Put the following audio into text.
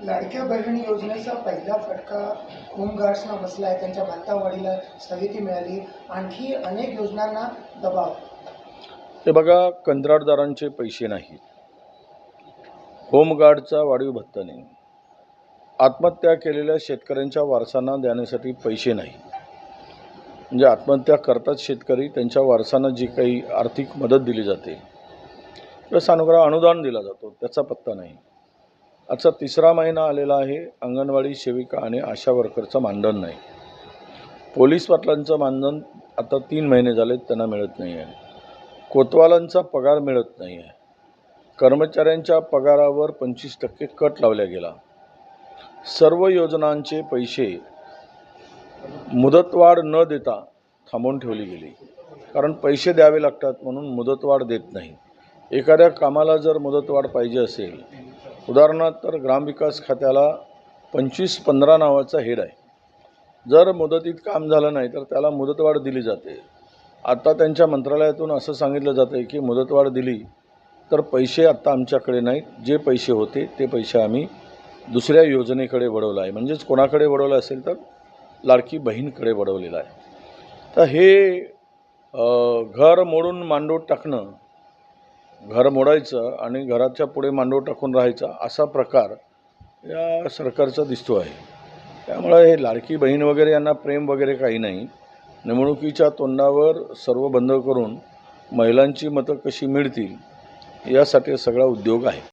लाडक्या बहिणी योजनेचा पहिला फटका होमगार्ड्सना बसला आहे त्यांच्या भत्तावाढीला स्थगिती मिळाली. आणखी अनेक योजनांना दबाव. हे बघा कंत्राटदारांचे पैसे नाहीत. होमगार्डचा वाढीव भत्ता नाही. आत्महत्या केलेल्या शेतकऱ्यांच्या वारसांना देण्यासाठी पैसे नाही म्हणजे आत्महत्या करतात शेतकरी त्यांच्या वारसांना जी काही आर्थिक मदत दिली जाते किंवा सानुग्रह अनुदान दिला जातो त्याचा पत्ता नाही. आजचा तिसरा महिना आलेला आहे. अंगणवाडी सेविका आणि आशा वर्करचं मानधन नाही. पोलीस पाटलांचं मानधन आता तीन महिने झाले त्यांना मिळत नाही आहे कोतवालांचा पगार मिळत नाही आहे कर्मचाऱ्यांच्या पगारावर पंचवीस टक्के कट लावला गेला. सर्व योजनांचे पैसे मुदतवाढ न देता थांबवून ठेवली गेली. कारण पैसे द्यावे लागतात म्हणून मुदतवाढ देत नाही. एखाद्या कामाला जर मुदतवाढ पाहिजे असेल उदाहरणार्थ तर ग्रामविकास खात्याला पंचवीस पंधरा नावाचा हेड आहे. जर मुदतीत काम झालं नाही तर त्याला मुदतवाढ दिली जाते. आता त्यांच्या मंत्रालयातून असं सांगितलं जातं आहे की मुदतवाढ दिली तर पैसे आत्ता आमच्याकडे नाहीत. जे पैसे होते ते पैसे आम्ही दुसऱ्या योजनेकडे वळवलं आहे. म्हणजेच कोणाकडे वळवलं असेल तर लाडकी बहीणकडे वळवलेलं आहे. तर हे घर मोडून मांडून टाकणं घर मोडायचं आणि घराच्या पुढे मांडव टाकून राहायचा असा प्रकार या सरकारचा दिसतो आहे. त्यामुळे हे लाडकी बहीण वगैरे यांना प्रेम वगैरे काही नाही. निवडणुकीच्या तोंडावर सर्व बंद करून महिलांची मतं कशी मिळतील यासाठी सगळा उद्योग आहे.